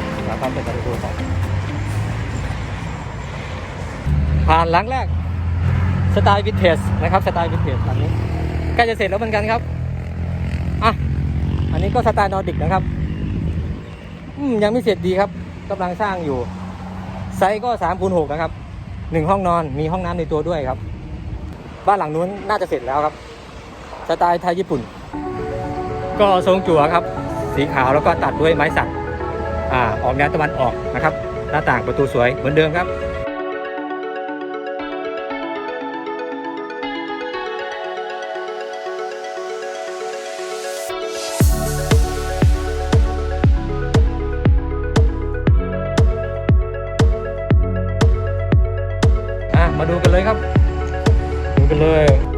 ไปเราทำเสร็จจะดูต่อผ่านหลังแรกสไตล์วินเทจนะครับสไตล์วินเทจหลังนี้ใกล้จะเสร็จแล้วเหมือนกันครับอะอันนี้ก็สไตล์นอร์ดิกนะครับอือยังไม่เสร็จดีครับกำลังสร้างอยู่ ไซส์ก็สามคูณหกนะครับหนึ่งห้องนอนมีห้องน้ำในตัวด้วยครับ บ้านหลังนู้นน่าจะเสร็จแล้วครับ สไตล์ไทยญี่ปุ่น ก็ทรงจั่วครับ สีขาวแล้วก็ตัดด้วยไม้สัก อ่าออกแนวตะวันออกนะครับหน้าต่างประตูสวยเหมือนเดิมครับมาดูกันเลยครับ ดูกันเลย